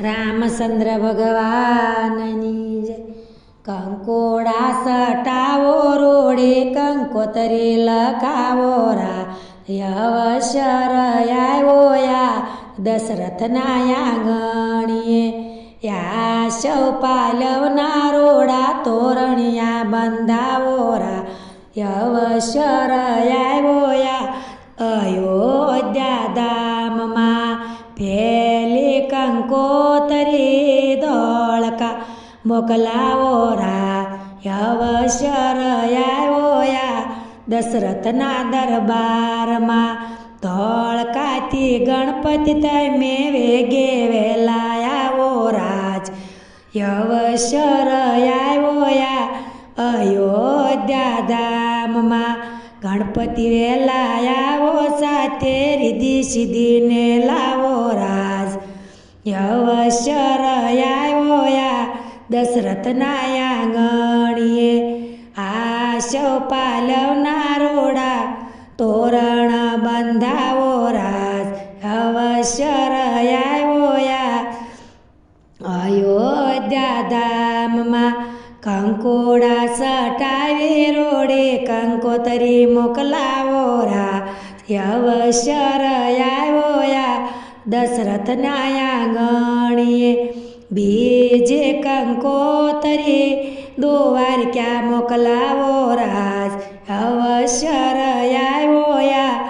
રામચંદ્ર ભગવાનની જય. કંકોડા સટાવો રોડે કંકોતરી લખાવો રા યવશર આવ્યો યા દશરથના આંગણીએ યા સૌ પાલવના રોડા તોરણિયા બંધાવો રા યવશર આવ્યો દોળકા મોકલાવો રા યવશર આવ્યો દશરથના દરબારમાં. ધોળકાથી ગણપતિ તમે વેગે વેલાયાવો રાજ યવશર આવ્યો અયોધ્યા ધામમાં ગણપતિ વેલાયાવો સાથે રીધી સીધીને લાવો રાજ યવશર દશરથના આંગણીએ આશો પાલવના રોડા તોરણ બંધાવો રાજ અવશ્ય આવ્યો યા. અયોધ્યા ધામમાં કંકોડા સટાવી રોડે કંકોતરી મોકલાવો રા અવશ્ય આવ્યો યા. દશરથના આંગણીએ બીજે કંકોતરે દોવાર ક્યાં મોકલાવો રાજ? અવશ્ય આવ્યો યા.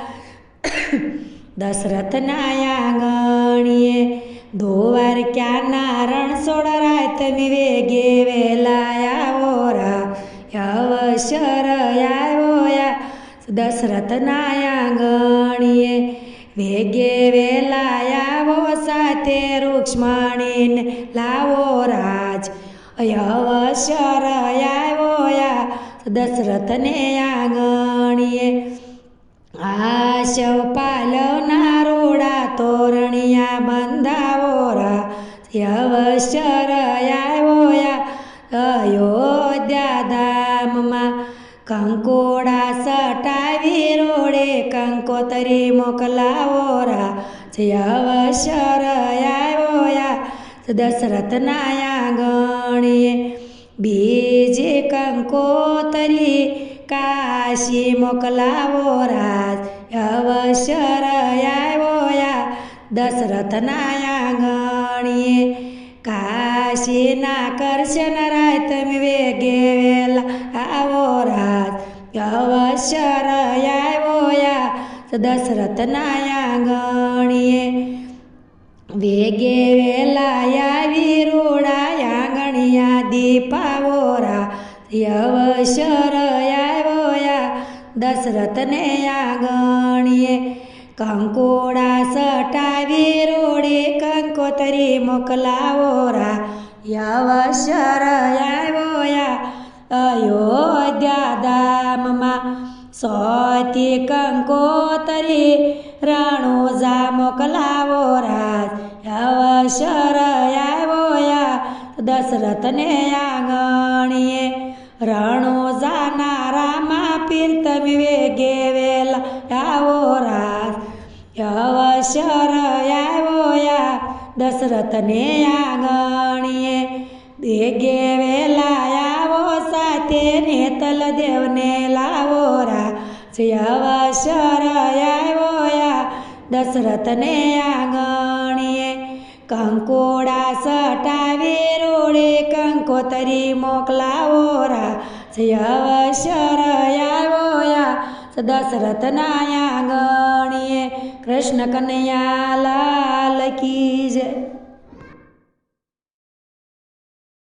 દશરથના આંગણીએ, દોવાર ક્યાં નારણ સોડરાય તમે વેગે વેલાયા રા? અવશ્ય આવ્યો યા. દશરથના આંગણીએ વેગે વેલાયાવો સાથે રૂક્ષ્મણીને લાવો રાજ. અવસર આવ્યો યા દશરથને આંગણીએ. આશવ પાલવના રોડા તોરણિયા બંધાવો રા અવસર આવ્યો યા અયોધ્યા ધામમાં કંકોડા કંકોતરી મોકલાવો રા અવસર આવ્યો યા દશરથના આંગણીએ બીજે કંકોતરી કાશી મોકલાવો રાજ અવસર આવ્યો યા દશરથના આંગણીએ કાશીના કરશન રાય યા રતનાયા આંગણીએ વેગે વેલાયા આવી ગણિયા દીપાવોરા. યવશરયા દશરથને આંગણીએ કંકોડા સટાવી રોડે કંકોતરી મોકલાવોરા. યવશરયા અયોધ્યા સોતી કંકોતરી રણોજા મોકલાવો રાજ અવસર આવ્યો દશરથને આંગણીએ. રણોજાના રામા પીર તમે વેગે વેલા આવો રાજ અવસર આવ્યો દશરથને આંગણીએ. દેગે વેલા આવો સાથે નેતલ દેવને લાવો રા અવસર આવ્યો યા દશરથને આંગણીએ કંકોડા સટાવી રોડે કંકોતરી મોકલાવો રા. અવસર આવ્યો યા દશરથના આંગણીએ કૃષ્ણ કનૈયા લાલ કી જય.